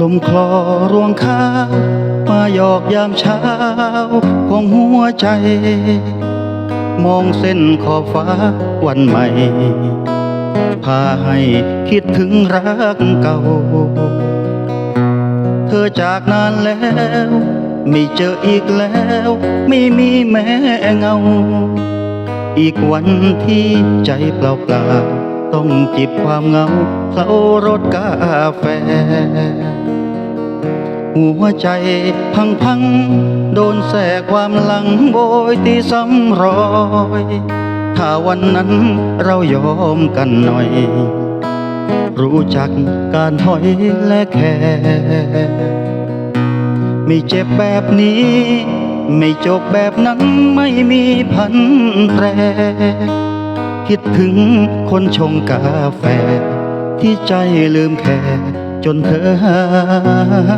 ลมคลอรวงข้าวมาหยอกยามเช้าของหัวใจ มองเส้นขอบฟ้าวันใหม่ พาให้คิดถึงรักเก่า เธอจากนานแล้วไม่เจออีกแล้ว ไม่มีแม้เงา อีกวันที่ใจเปล่าเปล่าๆต้องจิบความเงาเคล้ารสกาแฟ หัวใจพังพัง โดนแสความหลังโบยตีซ้ำรอย ถ้าวันนั้นเรายอมกันหน่อย รู้จักการถอยและแคร์ไม่เจ็บแบบนี้ ไม่จบแบบนั้นไม่มีพันแปรคิดถึงคนชงกาแฟ ที่ใจลืมแค่ จนเธอหา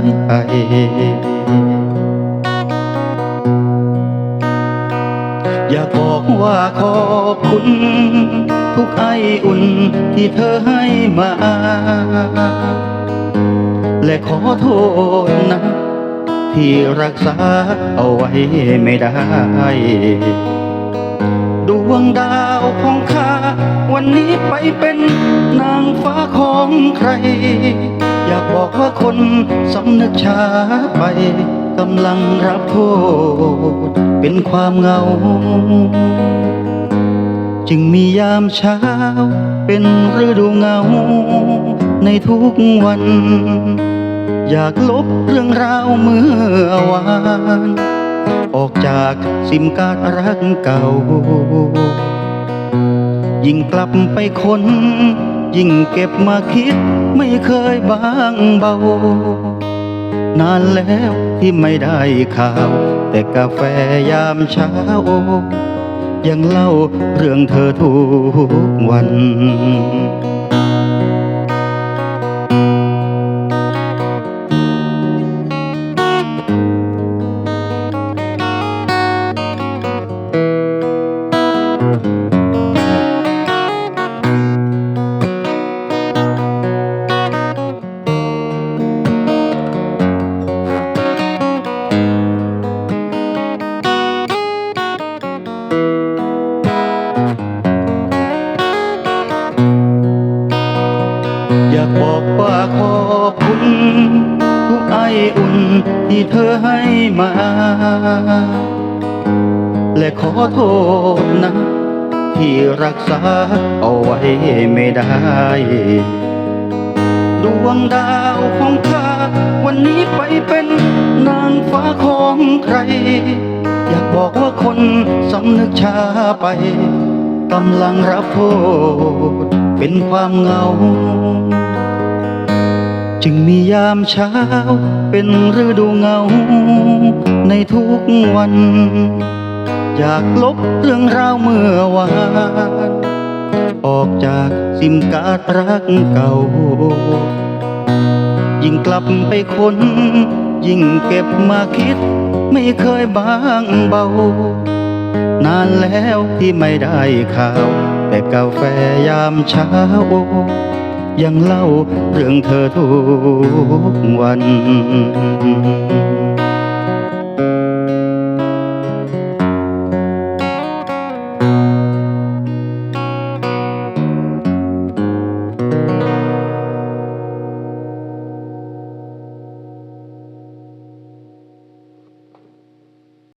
ยไปอยากบอกว่าขอบคุณ ทุกไออุ่นที่เธอให้มา และขอโทษนะ ที่รักษาเอาไว้ไม่ได้ ดวงดาวของข้า วันนี้ไปเป็นนางฟ้าของใคร บอกว่าคนสำนึกช้าไปกำลังรับโทษเป็นความเหงา จึงมียามเช้า เป็นฤดูเหงา ในทุกวัน อยากลบเรื่องราวเมื่อวาน ออกจากซิมการ์ดรักเก่า ยิ่งกลับไปคน ยิ่งเก็บมาคิดไม่เคยบางเบา นานแล้วที่ไม่ได้ข่าว แต่กาแฟยามเช้า ยังเล่าเรื่องเธอทุกวัน บอกว่าขอบคุณทุกไออุ่นที่เธอให้มา และขอโทษนะ ที่รักษาเอาไว้ไม่ได้ ดวงดาวของข้าวันนี้ไปเป็นนางฟ้าของใคร อยากบอกว่าคนสำนึกช้าไปกำลังรับโทษเป็นความเหงา จึงมียามเช้า เป็นฤดูเงา ในทุกวัน อยากลบเรื่องราวเมื่อวาน ออกจากซิมการ์ดรักเก่า ยิ่งกลับไปคนยิ่งเก็บมาคิด ไม่เคยบางเบา นานแล้วที่ไม่ได้ข่าว แต่กาแฟยามเช้า ยังเล่าเรื่องเธอทุกวัน